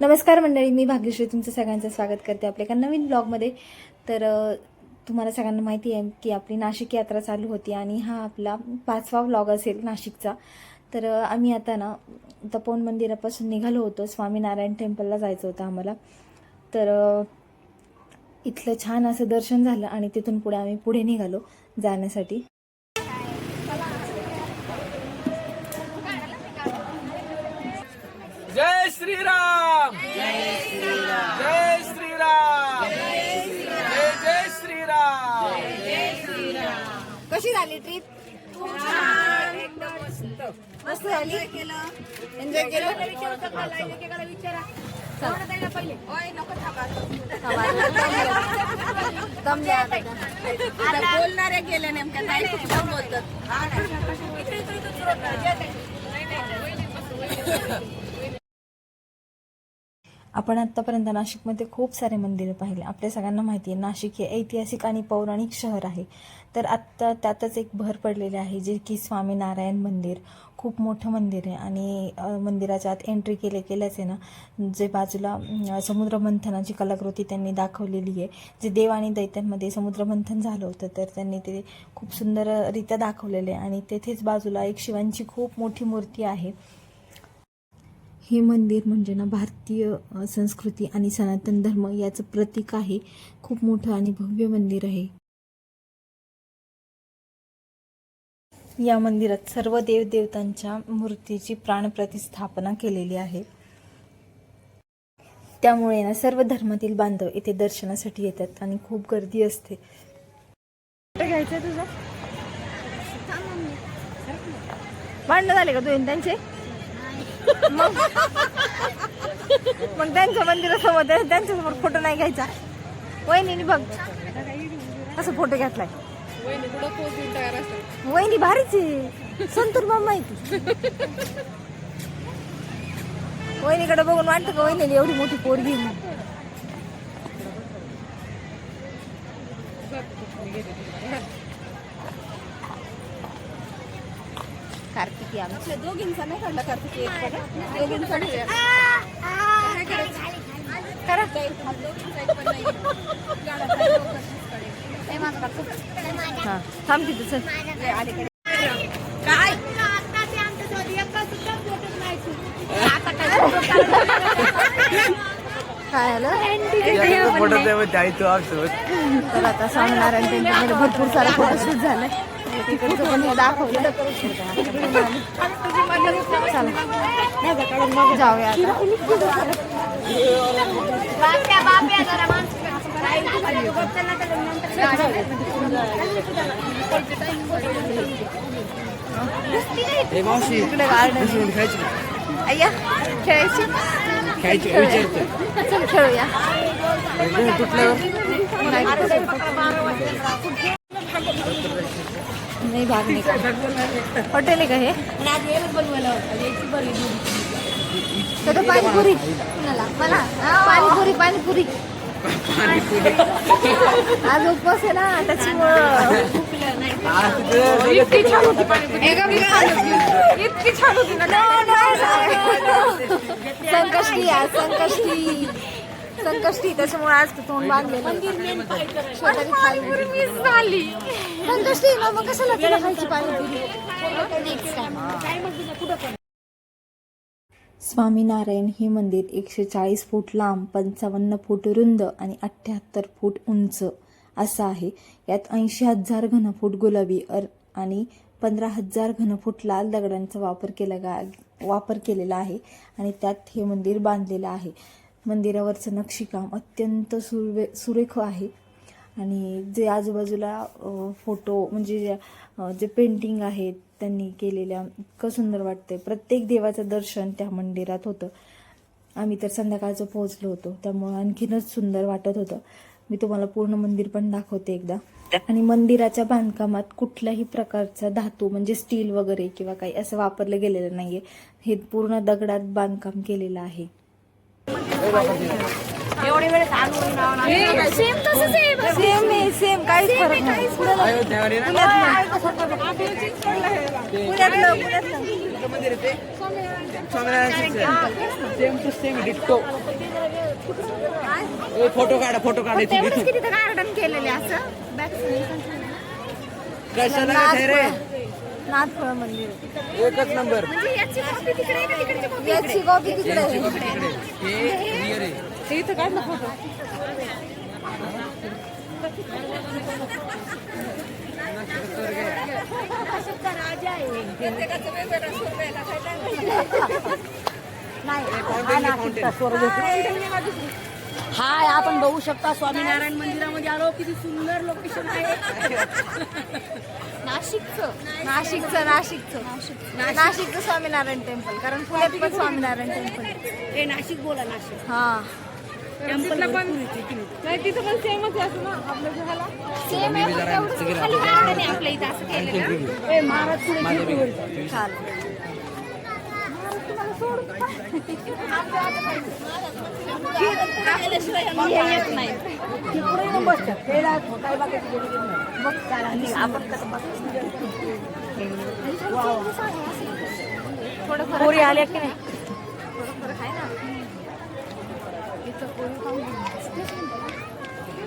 नमस्कार मंडळी मी भाग्यश्री तुमचं सगळ्यांचं स्वागत करते आपल्या एका नवीन ब्लॉगमध्ये. तर तुम्हाला सगळ्यांना माहिती आहे की आपली नाशिक यात्रा चालू होती आणि हा आपला पाचवा ब्लॉग असेल नाशिकचा. तर आम्ही आता ना तपोवन मंदिरापासून निघालो होतो. स्वामीनारायण टेम्पलला जायचं होतं आम्हाला. तर इथलं छान असं दर्शन झालं आणि तिथून पुढे आम्ही पुढे निघालो जाण्यासाठी जय श्रीराम। जय श्रीराम। जय जय जय श्रीराम। कशी झाली ट्रिप मस्त झाली. एन्जॉय केलं? दमले आता का? बोलणाऱ्या गेल्या नेमक्या बोलतात. आपण आत्तापर्यंत नाशिकमध्ये खूप सारे मंदिरं पाहिले. आपल्या सगळ्यांना माहिती आहे नाशिक हे ऐतिहासिक आणि पौराणिक शहर आहे. तर आत्ता त्यातच एक भर पडलेले आहे जे की स्वामीनारायण मंदिर. खूप मोठं मंदिर आहे आणि मंदिराच्या आत एंट्री केले केल्याच आहे ना. जे बाजूला समुद्रमंथनाची कलाकृती त्यांनी दाखवलेली आहे. जे देव आणि दैत्यांमध्ये समुद्रमंथन झालं होतं तर त्यांनी ते खूप सुंदररित्या दाखवलेले आहे. आणि तेथेच बाजूला एक शिवांची खूप मोठी मूर्ती आहे. हे मंदिर म्हणजे ना भारतीय संस्कृती आणि सनातन धर्म याचं प्रतीक आहे. खूप मोठं आणि भव्य मंदिर आहे. या मंदिरात सर्व देवदेवतांच्या मूर्तीची प्राणप्रतिस्थापना केलेली आहे. त्यामुळे ना सर्व धर्मातील बांधव इथे दर्शनासाठी येतात आणि खूप गर्दी असते. घ्यायचं तुझं? भांडणं झाले का तू त्यांचे? मग मग त्यांच्या मंदिरासोबत त्यांच्यासोबत फोटो नाही घ्यायचा. वहिनी बघ असं फोटो घेतलाय. वहिनी भारीच आहे. संतूर मामा आहे ती. वहिनीकडे बघून वाटतं का वहिनी एवढी मोठी पोरगी आहे कार्तिकी आमची दोघींचा नाही काढला कार्तिकी एक पडा. दोघींचा नाही. काय? करा. हा थांब तिथं आलं फोटो द्यायचो आपसोबत तर आता स्वामीनारायण टेम्पलमध्ये भरपूर सारा फोटोशूट झालाय तिकडचं पण दाखवलं चला जाऊया इकडे गार्डन अय्या खेळायची? खायची खेळूया. चल खेळूया. नाही भाग नाही. हॉटेल आहे का हे? तर पाणीपुरी. मला? पाणीपुरी पाणीपुरी. आज उपवास आहे ना त्याच्यामुळं. इतकी छान होती पाणीपुरी. इतकी छान होती ना. संकष्टी आज संकष्टी. संकष्टी त्याच्यामुळे आज तोंड बांधलेलं झाली. संकष्टी ना मग कशाला तिला खायची पाणीपुरी स्वामीनारायण हे मंदिर एकशे चाळीस फूट लांब पंचावन्न फूट रुंद आणि अठ्ठ्याहत्तर फूट उंच असं आहे. यात ऐंशी हजार घनफूट गुलाबी अर आणि पंधरा हजार घनफूट लाल दगडांचा वापर केला गा वापर केलेला आहे. आणि त्यात हे मंदिर बांधलेलं आहे. मंदिरावरचं नक्षीकाम अत्यंत सुरवे सुरेख आहे. आणि जे आजूबाजूला फोटो म्हणजे जे जे पेंटिंग आहेत त्यांनी केलेल्या इतकं सुंदर वाटतंय. प्रत्येक देवाचं दर्शन त्या मंदिरात होतं. आम्ही तर संध्याकाळचं पोहोचलो होतो. त्यामुळं आणखीनच सुंदर वाटत होतं. मी तुम्हाला पूर्ण मंदिर पण दाखवते एकदा. आणि मंदिराच्या बांधकामात कुठल्याही प्रकारचा धातू म्हणजे स्टील वगैरे किंवा काही असं वापरलं गेलेलं नाहीये. हे पूर्ण दगडात बांधकाम केलेलं आहे. एवढे वेळ सेम तसंच आहे सेम आहे सेम काहीच फरक नाही. अयोध्यावर आहे ना. पुण्यातलं पुण्यातलं पुण्यातलं same to same ditto photo काढा फोटो काढायची गार्डन केलेले असं. कशाला रे? नाथफळ मंदिर. एकच नंबर. म्हणजे याची कॉपी तिकडे आहे का तिकडची कॉपी याची कॉपी तिकडे आहे. हे रिअल आहे. ते इथं काढलं फोटो हाय आपण बघू शकता स्वामीनारायण मंदिरामध्ये. आलो किती सुंदर लोकेशन आहे. नाशिकचं. नाशिकचं नाशिकचं. नाशिकचं स्वामीनारायण टेम्पल कारण पुण्यात पण स्वामीनारायण टेम्पल हे नाशिक बोला नाशिक. हा. टेम्पल पण नाही. तिथं पण सेमच असं ना आपल्या घराला सेम आहे आपल्या इथं. असं केलेलं ए, महाराज पुढे. चालेल. पोरी आल्या की नाही? थोडं फरक आहे ना. इथं पोरी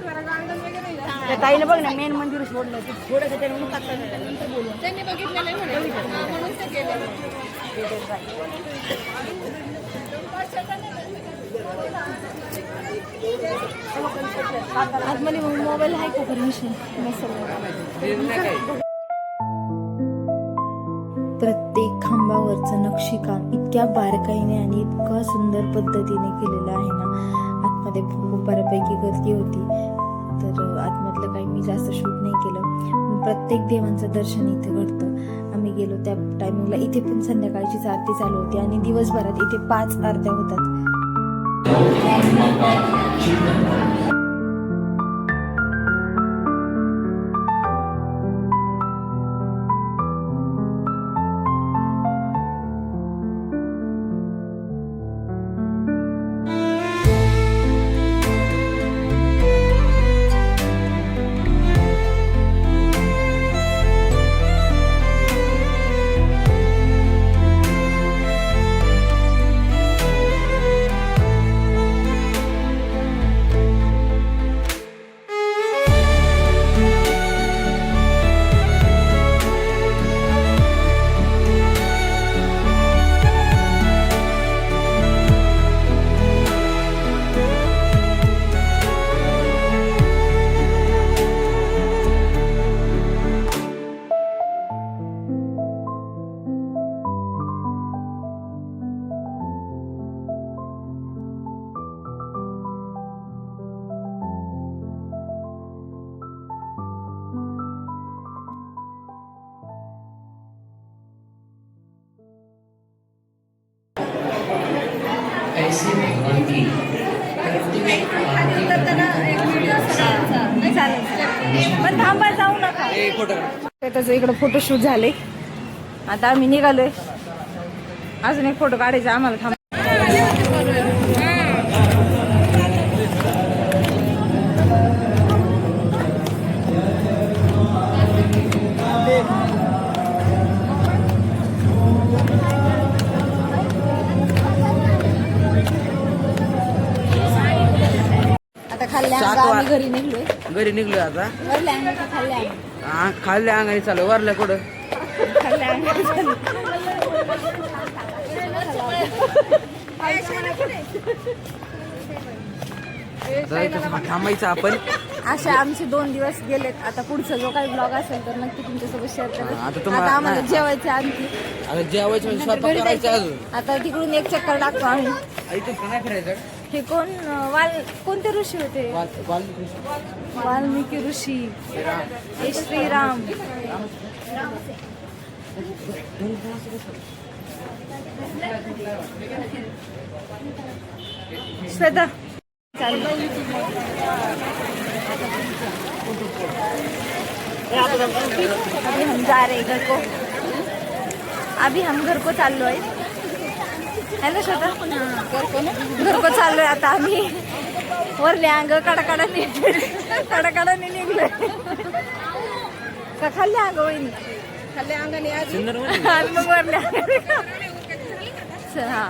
त्या ताईने बघ ना मेन मंदिर सोडलं. ते थोडंसं त्याने ऊन टाकलं नंतर बोलू त्यांनी बघितलेलं आहे म्हणे. हा, म्हणून ते गेले आतमध्ये मग मोबाईल आहे का परमिशन प्रत्येक खांबावरचं नक्षीकाम इतक्या बारकाईने आणि इतका सुंदर पद्धतीने केलेलं आहे ना. आतमध्ये खूप बऱ्यापैकी गर्दी होती. तर आतमधलं काही मी जास्त शूट नाही केलं. प्रत्येक देवांचं दर्शन इथे घडतं. आम्ही गेलो त्या टायमिंगला इथे पण संध्याकाळचीच आरती चालू होती आणि दिवसभरात इथे पाच आरत्या होतात. पण थांबा जाऊ नका. ए फोटो काढ. त्याचं इकडं फोटोशूट झाले. आता आम्ही निघालोय. अजून एक फोटो काढायचे आम्हाला थांब. आता खाल्ल्या घरी निघलोय. घरी निघलो आता. हा खाल्ल्या अंगाने चालू वरल्या कुठं? थांबायचं आपण. असे आमचे दोन दिवस गेलेत. आता पुढचा जो काही ब्लॉग असेल तर नक्की तुमच्यासोबत शेअर करेल आता तुम्हाला- आता आम्हाला. जेवायचं आणखी. आता जेवायचं म्हणजे स्वयंपाक करायचं अजून. आता तिकडून एक चक्कर टाकतो आम्ही. नाही फिरायचं? हे कोण वाल कोणते ऋषी होते? वाल- वाल्मिकी ऋषी. श्रीराम. हे श्रीराम. श्वेता. अभी हम जा रहे हैं घर को। अभी हम घर को चाललो आहे. है ना श्वेता. घर को घर को चाललोय आता आम्ही. वरले अंग कडकडाने कडकडाने निघलोय. का खाल्ले अंग वहिनी? खाल्ले अंगाने मग वरले हा.